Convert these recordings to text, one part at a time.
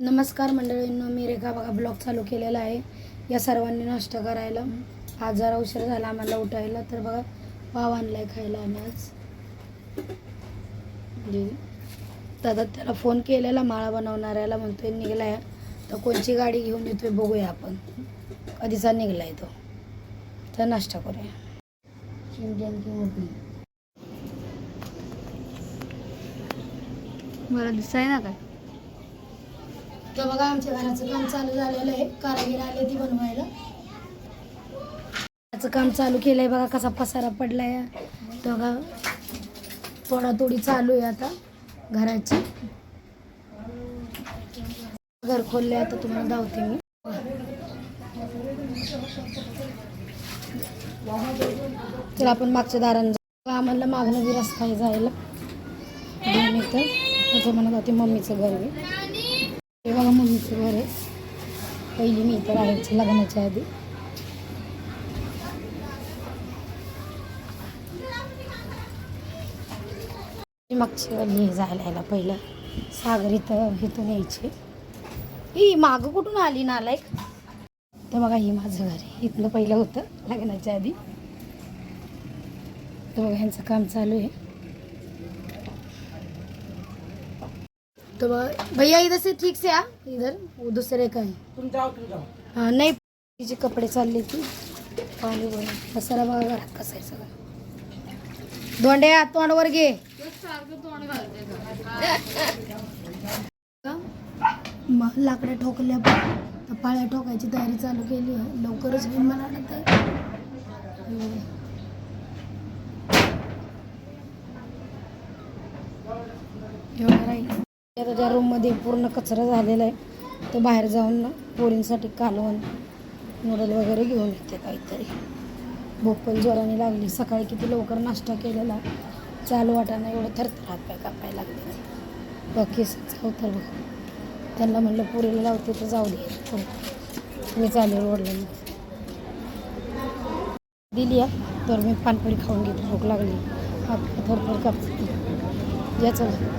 नमस्कार मंडळींनो मी रेखा बघा. ब्लॉग चालू केलेला आहे. या सर्वांनी नाश्ता करायला. आज जरा उशीर झाला आम्हाला उठायला तर बघा पाव आणलाय खायला आम्ही आज. म्हणजे दादा त्याला फोन केलेला माळा बनवणाऱ्याला म्हणतोय निघलाय. तर कोणची गाडी घेऊन येतोय बघूया आपण. कधीचा निघलाय तो. तर नाश्ता करूया. मला दिसाय ना काय? तर बघा आमच्या घराचं काम चालू झालेलं आहे. कारागीर आले ती बनवायला. घराचं काम चालू केलंय बघा कसा पसारा पडलाय. तर बघा तोडातोडी चालू आहे आता घराची. घर खोलले आता तुम्हाला धावते मी. तर आपण मागच्या दारानं जाऊ. आम्हाला मागणं बी रस्ता आहे जायला. तर त्याचं म्हणत होते मम्मीचं घर मी हे बघा मम्मीचं घर आहे. पहिली मी इथं राहायचं लग्नाच्या आधी. मागची गल्ली जायला यायला पहिलं. सागर इथं इथून यायचे. ही मागं कुठून आली नालायक? तर बघा ही माझं घर आहे. इथलं पहिलं होतं लग्नाच्या आधी. तर बघा ह्यांचं काम चालू आहे. तो भैया इधर से ठीक से आ इधर वो दूसरे का है। तुम जाओ तुम जाओ। हाँ नाही तिचे कपडे चालले की पाणी बोल पसारा बघा घरात कसं आहे सगळं दोंड्या तोंडवर घे मग लाकडं ठोकल्या पाळ्या ठोकायची तयारी चालू केली आहे. लवकरच होईल मला वाटत एवढं राहील. ज्या रूममध्ये पूर्ण कचरा झालेला आहे तो बाहेर जाऊन पोरींसाठी कालवण नूडल वगैरे घेऊन येते काहीतरी. भूक पण जोराने लागली. सकाळी किती लवकर नाश्ता केलेला चालू वाटाणा एवढं थरथरात पाय कापाय लागले. बाकी जाऊ तर बघ. त्यांना म्हणलं पुरीला लावते तर जाऊ दे. हो. मी चालेल ओढलं दिली तर मी पानपडी खाऊन घेते. भूक लागली. हात थरथर कापते. याचं चला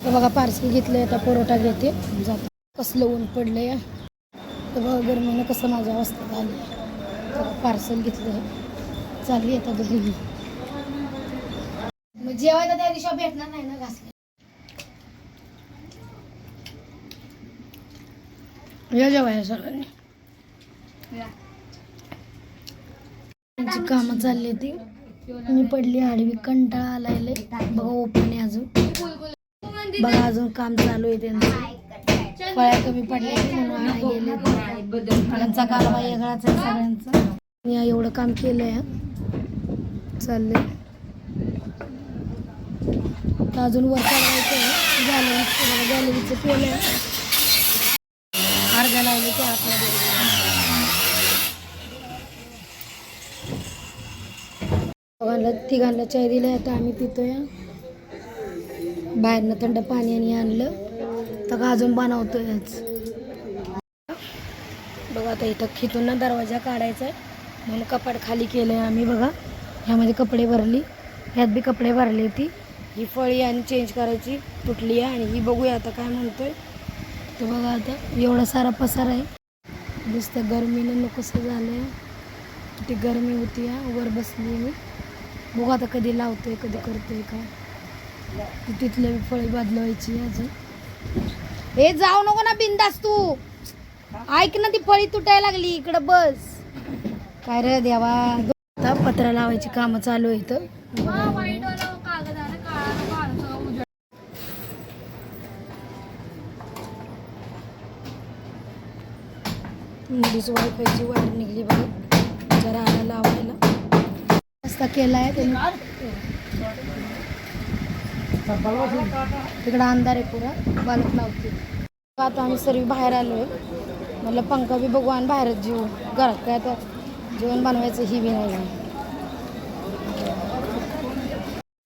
तर बघा पार्सल घेतलंय आता परोठा घेते. जातो. कसलं ऊन पडलं या तर बघा गरमीनं कसं माझ्या अवस्थेत आलं. पार्सल घेतलंय. चालली आता घरी. मग जेवायला त्या दिवशी भेटणार नाही ना घासले. या जेवायला सर्वांनी कामं चालली ती. मी पडली आडवी कंटाळा आलाय लय. बघा ओपन आहे अजून. बघा अजून काम चालू आहे त्यांचं. फळ्या कमी पडल्या म्हणून गेले. फळांचा कालवा वेगळाच आहे सगळ्यांचा. मी एवढं काम केलंय. चाललंय. तर अजून वर चढवायचं आहे. गॅलरीचं गॅलरीचं केलंय अर्ध्या लावले ते आतमध्ये तिघांना चाय दिले आता आम्ही पितोय. बाहेरनं थंड पाणी आणि आणलं. तर का अजून बनवतोयच बघा आता इथं खिथून ना दरवाजा काढायचा आहे. म्हणून कपाट खाली केलं आहे आम्ही बघा. ह्यामध्ये कपडे भरली. ह्यात बी कपडे भरले ती. ही फळी आणि चेंज करायची तुटली आहे आणि ही बघूया आता काय म्हणतोय. तर बघा आता एवढा सारा पसार आहे. दिसतं गरमीनं कसं झालं आहे किती गरमी होती हा. वर बसली मी. बघू आता कधी लावतोय कधी करतोय काय. तिथले तिथल्या फळी बदलवायची अजून. हे जाऊ नको ना बिंदास तू. ऐक ना ती फळी तुटायला लागली इकडं बस. काय रे देवा? आता पत्रा लावायची कामं चालू आहे इथं मुलीच वायफायची वायर निघली बघा. जरा आला लावायला. रस्ता केलाय त्यांनी. तिकडं अंधार आहे पुरा. बालक लावते आता आम्ही सर्व बाहेर आलो आहे. म्हटलं पंखा बी बघू आणि बाहेरच जेवू घरात काय आता जेवण बनवायचं ही बी नाही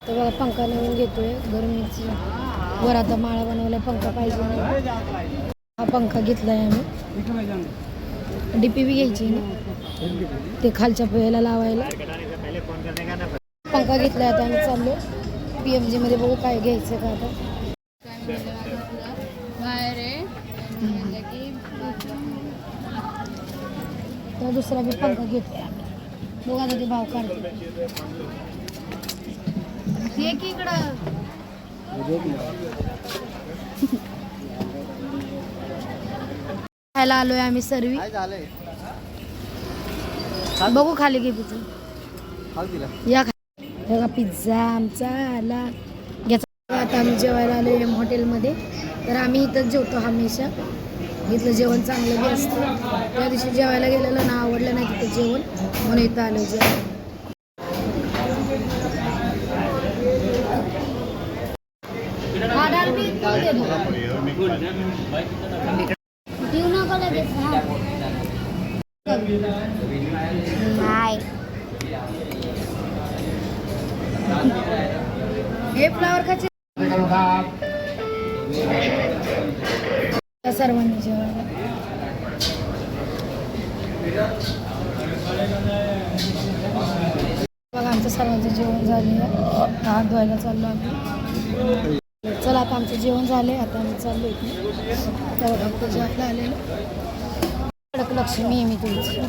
तर बघा पंखा नवीन घेतोय. गरमीची वर आता माळा बनवलाय. पंखा पाहिजे नाही. हा पंखा घेतलाय आम्ही. डीपी बी घ्यायची ना? ते खालच्या पोह्याला लावायला. पंखा घेतलाय आता आम्ही चाललो पी एम जीमध्ये बघू काय घ्यायचं का आता. काय म्हणलं माझं आपलं बाहेर आहे आणि म्हणलं की तर दुसरा बी पंखा आम्ही बघू आता ते भाव काढते. ये की इकडं? खायला आलोय आम्ही सर्वी. बघू खाली घे पिझ्झा या बघा पिझ्झा आमचा आला. घ्यायचा आता आम्ही जेवायला आलो एम हॉटेलमध्ये. तर आम्ही इथंच जेवतो हमेशा. इथलं जेवण चांगलं बी असतं. त्या दिवशी जेवायला गेलेलं ना आवडलं नाही तिथं जेवण. म्हणून इथं आलो जेवण. नाही हे फ्लावर खायचे? सर्वांनी जेवायला बघा आमचं सर्वांचं जेवण आहे. हात धुवायला चाललो आम्ही. चला आता आमचं जेवण झालंय. आता आम्ही चाललो इथे तर बघा आमचं जेवायला आलेलं. कडक लक्ष्मी आहे मी तुमची.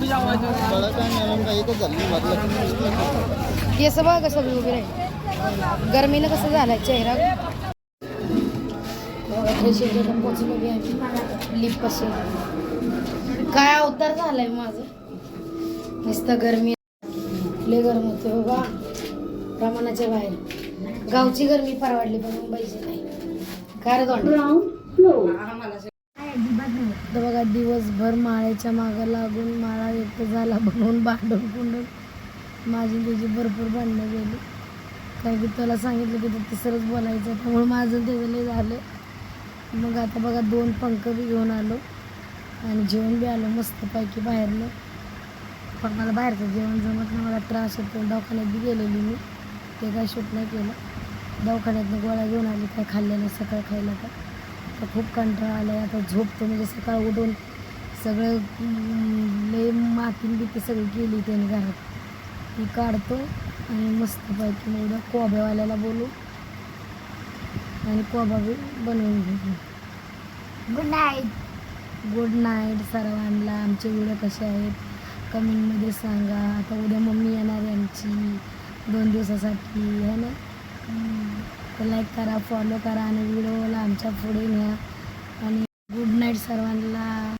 केस बघा कसं उभे राहील. गरमीनं कसं झालाय? चेहरा फ्रेश आहे. लिप कसे काय अवतार झालाय माझं? नुसतं गरमी. लय गरम होते बाबा. प्रमाणाच्या बाहेर. गावची गरमी परवाडली पण मुंबईची नाही. काय रे तर बघा दिवसभर माळ्याच्या मागं लागून माळा व्यक्त झाला बनवून भांडून कुंडून माझी त्याची भरपूर भांडणं गेली कारण की त्याला सांगितलं की ते तिसरंच बोलायचं त्यामुळे माझं त्याचं लय झालं. मग आता बघा दोन पंख बी घेऊन आलो. आणि जेवण बी आलो मस्तपैकी बाहेरनं पण मला बाहेरचं जेवण जमत नाही. मला त्रास होतो. दवाखान्यात बी गेलेली मी. ते काय शूट नाही केलं. दवाखान्यातनं गोळ्या घेऊन आली. काय खाल्लं नाही सकाळ खायला का तर खूप कंटाळा आला आहे आता झोपतो म्हणजे सकाळ उठून सगळं लय माती बिती सगळी केली त्याने घरात. ती काढतो आणि मस्तपैकी मग उद्या कोब्यावाल्याला बोलू आणि कोबा बी बनवून घेऊ गुड नाईट गुड नाईट सर्वांना. आमचे व्हिडिओ कसे आहेत? कमेंटमध्ये सांगा. आता उद्या मम्मी येणार आहे आमची. दोन दिवसासाठी है ना? हम्म. तर लाईक करा फॉलो करा आणि व्हिडिओला आमच्या पुढे न्या. आणि गुड नाईट सर्वांना.